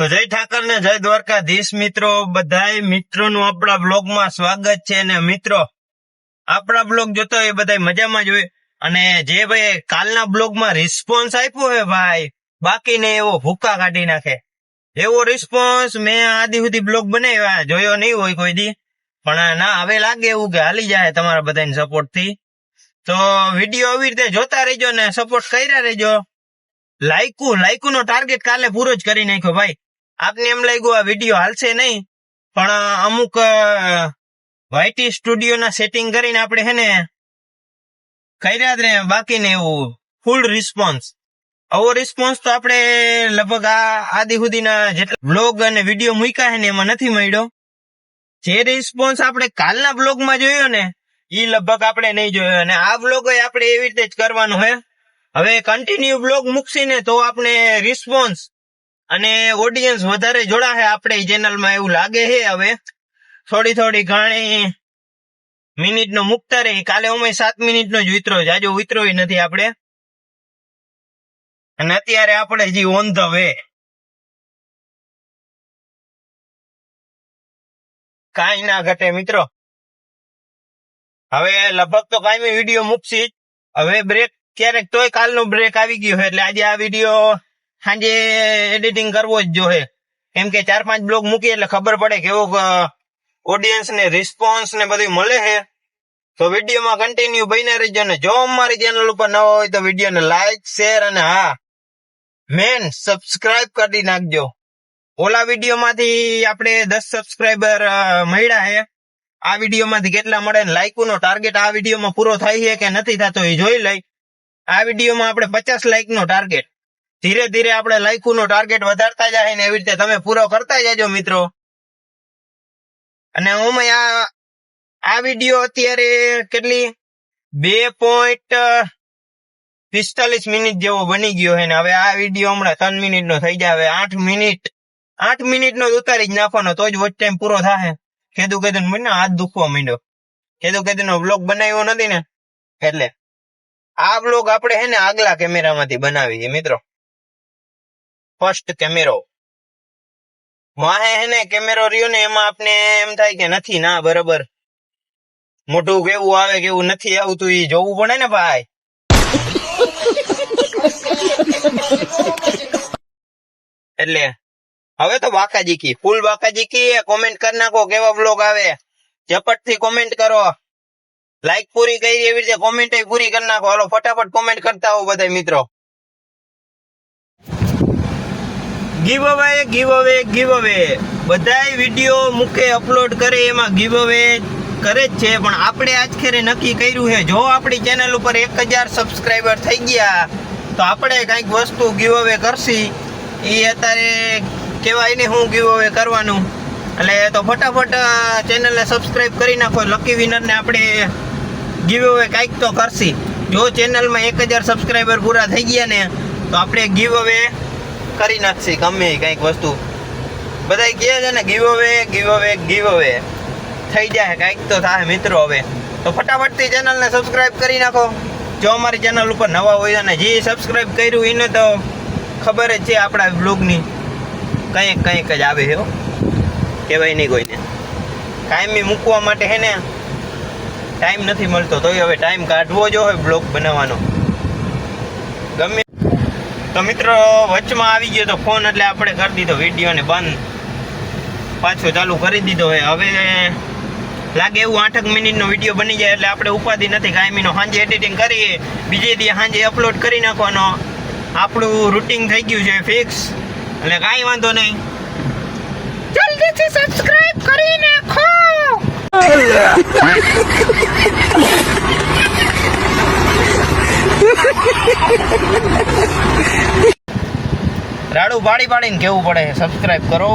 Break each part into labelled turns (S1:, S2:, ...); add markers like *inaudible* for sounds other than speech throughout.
S1: તો જય ઠાકર ને જય દ્વારકાધીશ મિત્રો. બધા મિત્રોનું આપણા બ્લોગમાં સ્વાગત છે અને મિત્રો, આપણા બ્લોગ જોતો એ બધા મજામાં જ અને જે ભાઈ કાલના બ્લોગમાં રિસ્પોન્સ આપ્યો હે ભાઈ, બાકીને એવો ભૂકા કાઢી નાખે. એવો રિસ્પોન્સ મેં આદિ સુધી બ્લોગ બનાવ્યા, જોયો નહીં હોય કોઈ દી. પણ ના, હવે લાગે એવું કે હાલી જાય તમારા બધાની સપોર્ટથી. તો વીડિયો આવી રીતે જોતા રહેજો ને સપોર્ટ કર્યા રહેજો. લાઈકુ લાઈકુ નો ટાર્ગેટ કાલે પૂરો જ કરી નાખ્યો ભાઈ. આપને એમ લાગ્યું આ વીડિયો હાલશે નહીં, પણ અમુક વાયટી સ્ટુડિયોના સેટિંગ કરીને આપણે હે ને કર્યા જ ને બાકીને એવું ફૂલ રિસ્પોન્સ આવો રિસ્પોન્સ તો આપણે લગભગ આ આદિ સુધીના જેટલા બ્લોગ અને વીડિયો મૂક્યા હે ને એમાં નથી મળ્યો. જે રિસ્પોન્સ આપણે કાલના બ્લોગમાં જોયો ને એ લગભગ આપણે નહીં જોયો અને આ બ્લોગ આપણે એવી રીતે જ કરવાનો હે. હવે કન્ટિન્યુ બ્લોગ મૂકશી ને તો આપણે રિસ્પોન્સ અને ઓડિયન્સ વધારે જોડાશે આપણે ચેનલમાં એવું લાગે છે હવે. થોડી થોડી ઘણી મિનિટ નો મુકતા રહી કાલે અમે સાત મિનિટ નો જ વિતરો જાજો વિતરો નથી આપણે. અને અત્યારે આપણે જે ઓન ધ વે કાંઈ ના ઘટે મિત્રો. હવે લગભગ તો કાયમી વીડિયો મૂકશી. હવે બ્રેક ક્યારેક તોય કાલનો બ્રેક આવી ગયો એટલે આજે આ વીડિયો સાંજે એડિટિંગ કરવો જ જોઈએ. કેમ કે ચાર પાંચ બ્લોગ મૂકીએ એટલે ખબર પડે કેવો ઓડિયન્સ ને રિસ્પોન્સ ને બધું મળે છે. તો વિડીયોમાં કન્ટિન્યુ બન્યા રહેજો ને જો અમારી ચેનલ ઉપર નવા હોય તો વીડિયો ને લાઈક શેર અને હા મેન સબસ્ક્રાઇબ કરી નાખજો. ઓલા વીડિયો માંથી આપણે દસ સબસ્ક્રાઇબર મળ્યા છે. આ વિડીયોમાંથી કેટલા મળે ને લાઈકો નો ટાર્ગેટ આ વિડીયોમાં પૂરો થાય છે કે નથી થતો એ જોઈ લઈ. આ વિડીયોમાં આપણે પચાસ લાઈક નો ટાર્ગેટ ધીરે ધીરે આપણે લાઈકો નો ટાર્ગેટ વધારતા જાય ને એવી રીતે તમે પૂરો કરતા જજો મિત્રો. અને હું આ આ વીડિયો અત્યારે કેટલી? બે પોઈન્ટ પિસ્તાલીસ મિનિટ જેવો બની ગયો છે ને. હવે આ વીડિયો હમણાં ત્રણ મિનિટ નો થઈ જાય. હવે આઠ મિનિટ આઠ મિનિટ નો ઉતારી જ નાખવાનો, તો જ વોચ ટાઈમ પૂરો થાય કેદુ કેદન મને હાથ દુખવા માંડ્યો. કેદું કેદું નો બ્લોગ બનાવ્યો નથી ને. એટલે આ બ્લોગ આપણે હે ને આગલા કેમેરામાંથી બનાવીએ મિત્રો. ફર્સ્ટ કેમેરો વાહે હે ને કેમેરો રહ્યો ને એમાં આપને એમ થાય કે નથી, ના, બરાબર. મોટું કેવું આવે, કેવું નથી આવતું એ જોવું પડે ને ભાઈ. એટલે, હવે તો બાકાજીકી ફૂલ બાકાજીકી કોમેન્ટ કરી નાખો, કેવા બ્લોગ આવે. ઝપટથી કોમેન્ટ કરો. લાઈક પૂરી કરી, એવી રીતે કોમેન્ટ પૂરી કરી નાખો. હાલો, ફટાફટ કોમેન્ટ કરતા હો બધા મિત્રો. ગીવ અવે ગીવ અવે ગીવ અવે બધાય વીડિયો મૂકે અપલોડ કરે, એમાં ગીવ અવે કરે જ છે. પણ આપણે આજ ખેરે નક્કી કર્યું છે, જો આપણી ચેનલ ઉપર એક હજાર સબસ્ક્રાઈબર થઈ ગયા, તો આપણે કંઈક વસ્તુ ગીવ અવે કરશી. એ અત્યારે કહેવાય ને હું ગીવ અવે કરવાનું. એટલે તો ફટાફટ ચેનલને સબસ્ક્રાઈબ કરી નાખો. લકી વિનરને આપણે ગીવ અવે કંઈક તો કરશી. જો ચેનલમાં એક હજાર સબસ્ક્રાઈબર પૂરા થઈ ગયા ને, તો આપણે ગીવ અવે કરી નાખશી, ગમે કંઈક વસ્તુ. બધા કહે છે ને ગીવ અવે ગીવ અવે ગીવ અવે થઈ જાય, કંઈક તો થાય મિત્રો હવે. તો ફટાફટથી ચેનલને સબસ્ક્રાઈબ કરી નાખો. જો અમારી ચેનલ ઉપર નવા હોય અને જે સબસ્ક્રાઈબ કર્યું એને તો ખબર જ છે આપણા બ્લોગની કંઈક કંઈક જ આવે છે કહેવાય નહીં કોઈને. કાયમી મૂકવા માટે હે ને ટાઈમ નથી મળતો, તોય હવે ટાઈમ કાઢવો જો હોય બ્લોગ બનાવવાનો. તો મિત્રો વચમાં આવી ગયો તો ફોન એટલે આપણે કરી દીધો વિડીયોને બંધ. પાછો ચાલુ કરી દીધો હોય હવે લાગે એવું આઠક મિનિટનો વીડિયો બની જાય એટલે આપણે ઉપાધિ નથી કાયમીનો સાંજે એડિટિંગ કરીએ. બીજે દી સાંજે અપલોડ કરી નાખવાનો. આપણું રૂટિંગ થઈ ગયું છે ફિક્સ એટલે કાંઈ વાંધો નહીં. જલ્દીથી સબસ્ક્રાઇબ કરી નાખો! *laughs* *laughs* રાડું પાડી પાડીને કેવું પડે સબસ્ક્રાઇબ કરો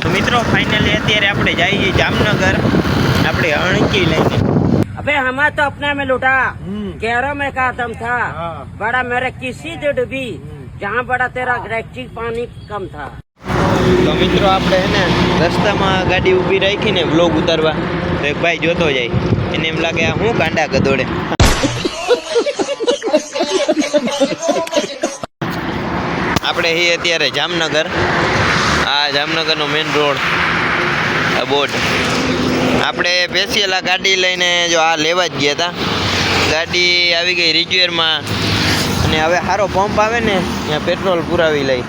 S1: તો મિત્રો ફાઇનલી અત્યારે આપણે જઈએ છીએ જામનગર આપણે અણકી લઈને
S2: अबे हमारा तो अपने में लुटा गहरों में का दम था बड़ा मेरे किसी से डूबी जहाँ बड़ा तेरा इलेक्ट्रिक पानी कम था
S1: તો મિત્રો આપણે હે ને રસ્તામાં ગાડી ઊભી રાખીને વ્લોગ ઉતારવા તો એક ભાઈ જોતો જાય એને એમ લાગે આ હું કાંડા ગદોડે આપણે છીએ અત્યારે જામનગર. આ જામનગરનો મેઇન રોડ બોર્ડ આપણે સ્પેશિયલ ગાડી લઈને જો આ લેવા જ ગયા હતા ગાડી આવી ગઈ રિજવેરમાં અને હવે સારો પંપ આવે ને, ત્યાં પેટ્રોલ પુરાવી લઈ.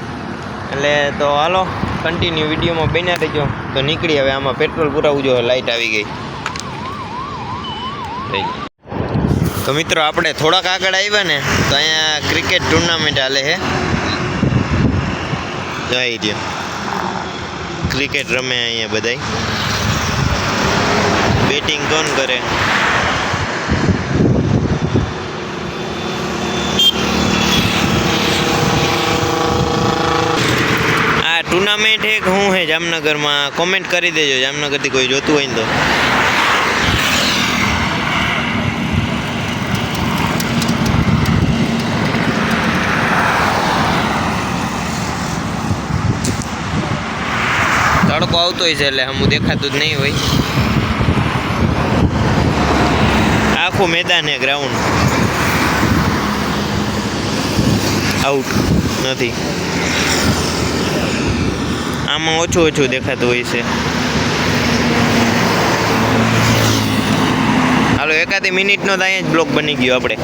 S1: એટલે તો હાલો કન્ટિન્યુ વિડીયોમાં બન્યા રહેજો. તો નીકળી હવે આમાં પેટ્રોલ પુરાવું જો લાઇટ આવી ગઈ. થઈ ગઈ. તો મિત્રો, આપણે થોડાક આગળ આવ્યા ને, તો અહીંયા ક્રિકેટ ટુર્નામેન્ટ હાલે છે જઈ રહ્યો ક્રિકેટ રમે અહીંયા બધાય. બેટિંગ કોણ કરે? આ ટુર્નામેન્ટ એક હું હે જામનગરમાં. કોમેન્ટ કરી દેજો, જામનગરથી કોઈ જોતું હોય ને તો. તડકો આવતો હોય છે એટલે હમું દેખાતું જ નહીં હોય. આખું મેદાન છે ગ્રાઉન્ડ આઉટ નથી. આમાં ઓછું ઓછું દેખાતું હોય છે. હાલો, એકાદી મિનિટનો તો અહીંયા જ બ્લોક બની ગયો આપણે.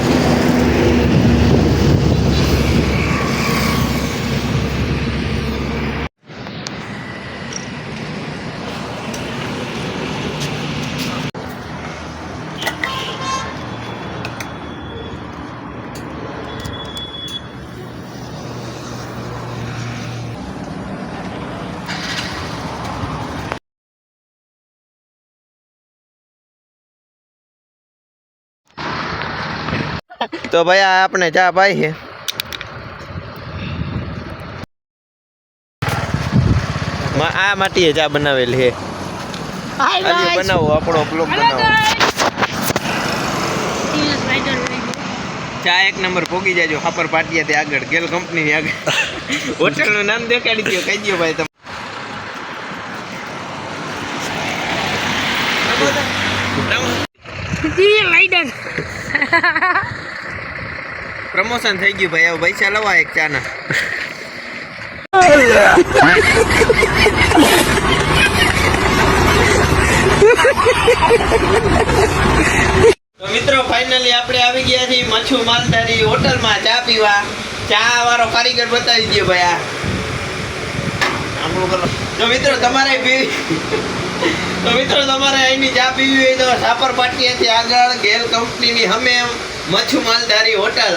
S1: તો ભાઈ આ આપણે ચા પાઈ છે. આ માટીએ ચા બનાવેલી છે. બનાવો આપણો બ્લોક બનાવો. ચા એક નંબર પોગી જાજો ખાપર પાટિયાથી આગળ ગેલ કંપની ની આગળ. હોટેલનું નામ દેખાડી દો કહી દો ભાઈ તમે. પ્રમોશન થઈ ગયું ભાઈ. પૈસા લવા એક ચાના. તો મિત્રો ફાઇનલી આપણે આવી ગયા છીએ મચ્છુ માલધારી હોટલમાં ચા પીવા. ચા વાળો કારીગર બતાવી દો ભાઈ આ. તો મિત્રો, તમારે પીવી તો મિત્રો, તમારે અહીંની ચા પીવી હોય તો સાપર પાટિયાથી આગળ ગેલ કંપનીની હમે મચ્છુ માલધારી હોટલ